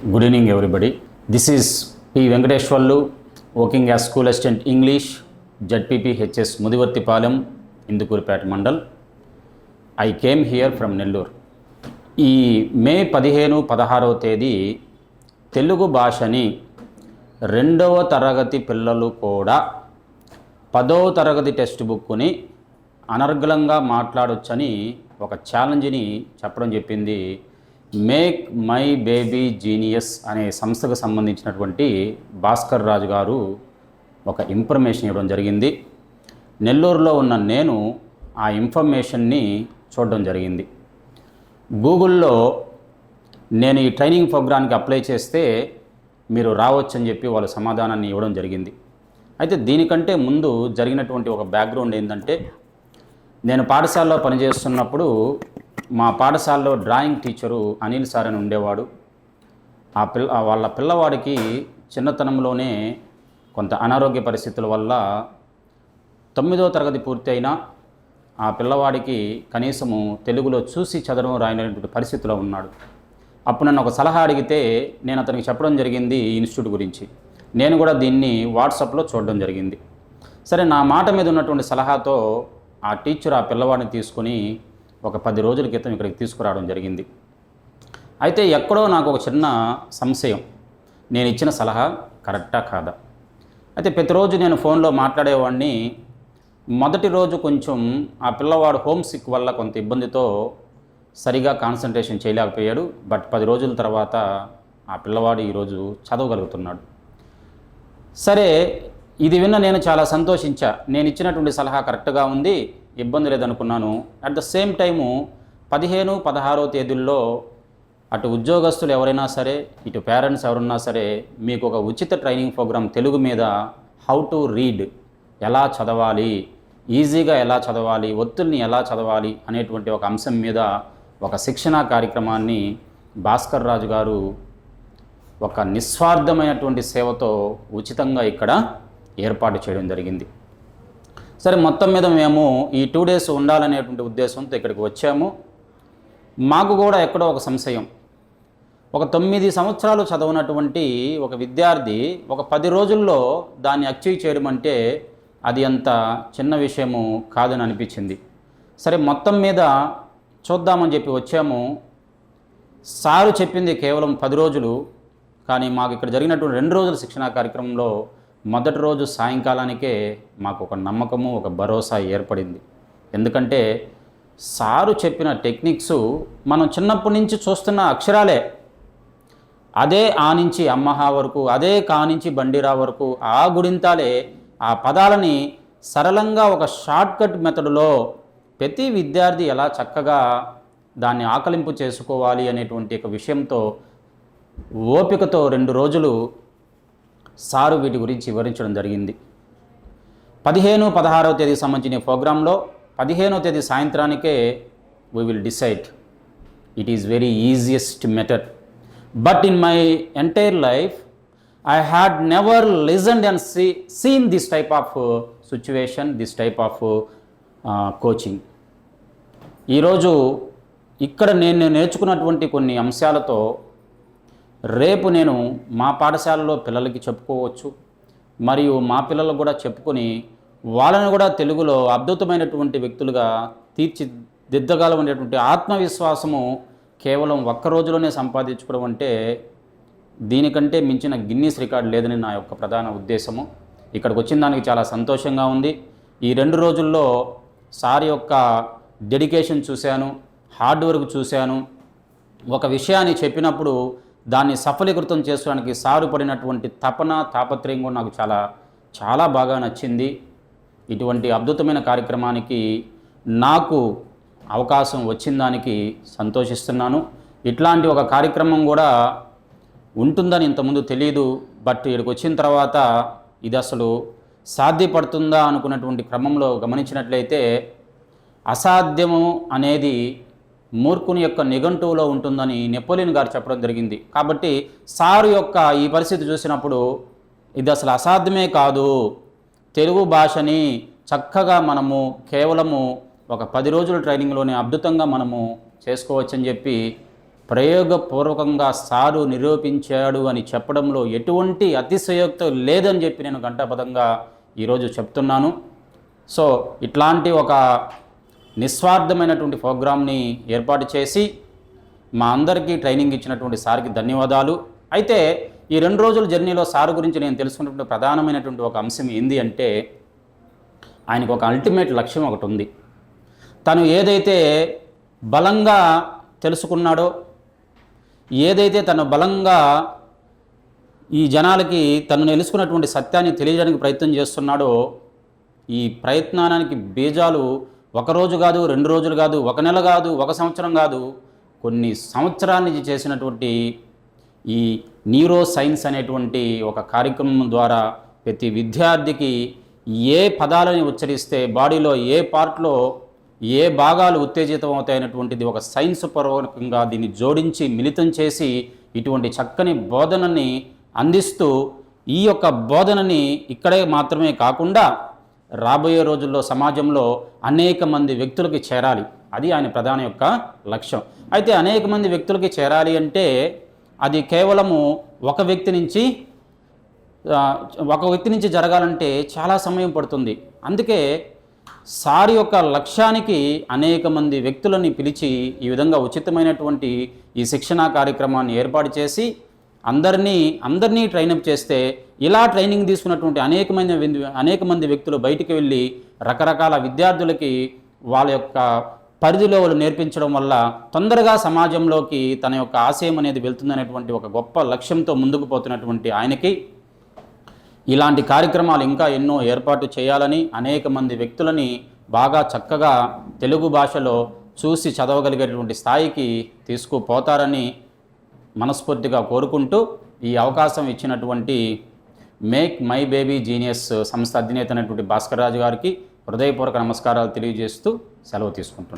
Good evening everybody this is P Venkateswarlu working as school assistant English ZPP HS Mudivarthipalem Indukurupeta mandal I came here from Nellore ఈ May పదిహేను పదహారవ తేదీ తెలుగు భాషని రెండవ తరగతి పిల్లలు కూడా పదవ తరగతి టెక్స్ట్ బుక్ని అనర్గళంగా మాట్లాడొచ్చని ఒక ఛాలెంజ్ని చెప్పడం చెప్పింది మేక్ మై బేబీ జీనియస్ అనే సంస్థకు సంబంధించినటువంటి భాస్కర్ రాజు గారు ఒక ఇన్ఫర్మేషన్ ఇవ్వడం జరిగింది. నెల్లూరులో ఉన్న నేను ఆ ఇన్ఫర్మేషన్ని చూడడం జరిగింది. గూగుల్లో నేను ఈ ట్రైనింగ్ ప్రోగ్రామ్కి అప్లై చేస్తే మీరు రావచ్చని చెప్పి వాళ్ళ సమాధానాన్ని ఇవ్వడం జరిగింది. అయితే దీనికంటే ముందు జరిగినటువంటి ఒక బ్యాక్గ్రౌండ్ ఏంటంటే నేను పాఠశాలలో పనిచేస్తున్నప్పుడు మా పాఠశాలలో డ్రాయింగ్ టీచరు అనిల్ సార్ అని ఉండేవాడు. ఆ పిల్ల వాళ్ళ పిల్లవాడికి చిన్నతనంలోనే కొంత అనారోగ్య పరిస్థితుల వల్ల తొమ్మిదో తరగతి పూర్తయినా ఆ పిల్లవాడికి కనీసము తెలుగులో చూసి చదవడం రాయనటువంటి పరిస్థితిలో ఉన్నాడు. అప్పుడు నన్ను ఒక సలహా అడిగితే నేను అతనికి చెప్పడం జరిగింది ఇన్స్టిట్యూట్ గురించి. నేను కూడా దీన్ని వాట్సాప్లో చూడడం జరిగింది. సరే నా మాట మీద ఉన్నటువంటి సలహాతో ఆ టీచర్ ఆ పిల్లవాడిని తీసుకొని ఒక పది రోజుల క్రితం ఇక్కడికి తీసుకురావడం జరిగింది. అయితే ఎక్కడో నాకు ఒక చిన్న సంశయం. నేను ఇచ్చిన సలహా కరెక్టా కాదా? అయితే ప్రతిరోజు నేను ఫోన్లో మాట్లాడేవాడిని మొదటి రోజు కొంచెం ఆ పిల్లవాడు హోమ్ సిక్ వల్ల కొంత ఇబ్బందితో సరిగా కాన్సన్ట్రేషన్ చేయలేకపోయాడు. బట్ పది రోజుల తర్వాత ఆ పిల్లవాడు ఈరోజు చదవగలుగుతున్నాడు. సరే ఇది విన్న నేను చాలా సంతోషించా. నేను ఇచ్చినటువంటి సలహా కరెక్ట్గా ఉంది. ఇబ్బంది లేదనుకున్నాను. అట్ ద సేమ్ టైము పదిహేను పదహారో తేదీల్లో అటు ఉద్యోగస్తులు ఎవరైనా సరే ఇటు పేరెంట్స్ ఎవరున్నా సరే మీకు ఒక ఉచిత ట్రైనింగ్ ప్రోగ్రామ్ తెలుగు మీద హౌ టు రీడ్ ఎలా చదవాలి ఈజీగా ఎలా చదవాలి ఒత్తుల్ని ఎలా చదవాలి అనేటువంటి ఒక అంశం మీద ఒక శిక్షణా కార్యక్రమాన్ని భాస్కర్ రాజు గారు ఒక నిస్వార్థమైనటువంటి సేవతో ఉచితంగా ఇక్కడ ఏర్పాటు చేయడం జరిగింది. సరే మొత్తం మీద మేము ఈ టూ డేస్ ఉండాలనేటువంటి ఉద్దేశంతో ఇక్కడికి వచ్చాము. మాకు కూడా ఎక్కడో ఒక సంశయం. ఒక తొమ్మిది సంవత్సరాలు చదవనటువంటి ఒక విద్యార్థి ఒక పది రోజుల్లో దాన్ని అచీవ్ చేయడం అంటే అది అంత చిన్న విషయము కాదని అనిపించింది. సరే మొత్తం మీద చూద్దామని చెప్పి వచ్చాము. సారు చెప్పింది కేవలం పది రోజులు కానీ మాకు ఇక్కడ జరిగినటువంటి రెండు రోజుల శిక్షణా కార్యక్రమంలో మొదటి రోజు సాయంకాలానికే మాకు ఒక నమ్మకము ఒక భరోసా ఏర్పడింది. ఎందుకంటే సారు చెప్పిన టెక్నిక్స్ మనం చిన్నప్పటి నుంచి చూస్తున్న అక్షరాలే. అదే ఆ నుంచి అమ్మహ వరకు అదే కా నుంచి బండిరా వరకు ఆ గుడింతాలే ఆ పదాలని సరళంగా ఒక షార్ట్కట్ మెథడ్లో ప్రతి విద్యార్థి ఎలా చక్కగా దాన్ని ఆకలింపు చేసుకోవాలి అనేటువంటి ఒక విషయంతో ఓపికతో రెండు రోజులు సారు వీటి గురించి వివరించడం జరిగింది. పదిహేను పదహారవ తేదీకి సంబంధించిన ప్రోగ్రాంలో పదిహేనో తేదీ సాయంత్రానికే we will decide it is very easiest method but in my entire life I had never listened and see seen this type of situation this type of coaching ఈరోజు ఇక్కడ నేను నేర్చుకున్నటువంటి కొన్ని అంశాలతో రేపు నేను మా పాఠశాలలో పిల్లలకి చెప్పుకోవచ్చు మరియు మా పిల్లలకు కూడా చెప్పుకొని వాళ్ళని కూడా తెలుగులో అద్భుతమైనటువంటి వ్యక్తులుగా తీర్చిదిద్దగలమైనటువంటి ఆత్మవిశ్వాసము కేవలం ఒక్క రోజులోనే సంపాదించుకోవడం అంటే దీనికంటే మించిన గిన్నీస్ రికార్డు లేదని నా యొక్క ప్రధాన ఉద్దేశము. ఇక్కడికి వచ్చిన దానికి చాలా సంతోషంగా ఉంది. ఈ రెండు రోజుల్లో సార్ యొక్క డెడికేషన్ చూశాను హార్డ్ వర్క్ చూశాను. ఒక విషయాన్ని చెప్పినప్పుడు దాన్ని సఫలీకృతం చేసుకోవడానికి సారుపడినటువంటి తపన తాపత్రయం కూడా నాకు చాలా చాలా బాగా నచ్చింది. ఇటువంటి అద్భుతమైన కార్యక్రమానికి నాకు అవకాశం వచ్చిన దానికి సంతోషిస్తున్నాను. ఇట్లాంటి ఒక కార్యక్రమం కూడా ఉంటుందని ఇంతకుముందు తెలియదు బట్ ఇక్కడికి వచ్చిన తర్వాత ఇది అసలు సాధ్యపడుతుందా అనుకున్నటువంటి క్రమంలో గమనించినట్లయితే అసాధ్యము అనేది మూర్ఖుని యొక్క నిఘంటువులో ఉంటుందని నెపోలియన్ గారు చెప్పడం జరిగింది. కాబట్టి సారు యొక్క ఈ పరిస్థితి చూసినప్పుడు ఇది అసలు అసాధ్యమే కాదు. తెలుగు భాషని చక్కగా మనము కేవలము ఒక పది రోజుల ట్రైనింగ్లోనే అద్భుతంగా మనము చేసుకోవచ్చని చెప్పి ప్రయోగపూర్వకంగా సారు నిరూపించాడు అని చెప్పడంలో ఎటువంటి అతిశయోక్త లేదని చెప్పి నేను గంటాపదంగా ఈరోజు చెప్తున్నాను. సో ఇట్లాంటి ఒక నిస్వార్థమైనటువంటి ప్రోగ్రామ్ని ఏర్పాటు చేసి మా అందరికీ ట్రైనింగ్ ఇచ్చినటువంటి సార్కి ధన్యవాదాలు. అయితే ఈ రెండు రోజుల జర్నీలో సార్ గురించి నేను తెలుసుకున్నటువంటి ప్రధానమైనటువంటి ఒక అంశం ఏంది అంటే ఆయనకు ఒక అల్టిమేట్ లక్ష్యం ఒకటి ఉంది. తను ఏదైతే బలంగా తెలుసుకున్నాడో ఏదైతే తను బలంగా ఈ జనాలకి తను తెలుసుకున్నటువంటి సత్యాన్ని తెలియడానికి ప్రయత్నం చేస్తున్నాడో ఈ ప్రయత్నానికి బీజాలు ఒక రోజు కాదు రెండు రోజులు కాదు ఒక నెల కాదు ఒక సంవత్సరం కాదు కొన్ని సంవత్సరానికి చేసినటువంటి ఈ న్యూరో సైన్స్ అనేటువంటి ఒక కార్యక్రమం ద్వారా ప్రతి విద్యార్థికి ఏ పదాలని ఉచ్చరిస్తే బాడీలో ఏ పార్ట్లో ఏ భాగాలు ఉత్తేజితం అవుతాయనేటువంటిది ఒక సైన్స్ పూర్వకంగా దీన్ని జోడించి మిళితం చేసి ఇటువంటి చక్కని బోధనని అందిస్తూ ఈ యొక్క బోధనని ఇక్కడే మాత్రమే కాకుండా రాబోయే రోజుల్లో సమాజంలో అనేక మంది వ్యక్తులకి చేరాలి. అది ఆయన ప్రధాన యొక్క లక్ష్యం. అయితే అనేక మంది వ్యక్తులకి చేరాలి అంటే అది కేవలము ఒక వ్యక్తి నుంచి ఒక వ్యక్తి నుంచి జరగాలంటే చాలా సమయం పడుతుంది. అందుకే సార్ యొక్క లక్ష్యానికి అనేక మంది వ్యక్తులని పిలిచి ఈ విధంగా ఉచితమైనటువంటి ఈ శిక్షణా కార్యక్రమాన్ని ఏర్పాటు చేసి అందరినీ అందరినీ ట్రైనప్ చేస్తే ఇలా ట్రైనింగ్ తీసుకున్నటువంటి అనేకమైన అనేక మంది వ్యక్తులు బయటికి వెళ్ళి రకరకాల విద్యార్థులకి వాళ్ళ యొక్క పరిధిలో వాళ్ళు నేర్పించడం వల్ల తొందరగా సమాజంలోకి తన యొక్క ఆశయం అనేది వెళ్తుందనేటువంటి ఒక గొప్ప లక్ష్యంతో ముందుకు పోతున్నటువంటి ఆయనకి ఇలాంటి కార్యక్రమాలు ఇంకా ఎన్నో ఏర్పాటు చేయాలని అనేక మంది వ్యక్తులని బాగా చక్కగా తెలుగు భాషలో చూసి చదవగలిగేటువంటి స్థాయికి తీసుకుపోతారని మనస్ఫూర్తిగా కోరుకుంటూ ఈ అవకాశం ఇచ్చినటువంటి మేక్ మై బేబీ జీనియస్ సంస్థ అధినేత అయినటువంటి భాస్కర్ రాజు గారికి హృదయపూర్వక నమస్కారాలు తెలియజేస్తూ సెలవు తీసుకుంటున్నాను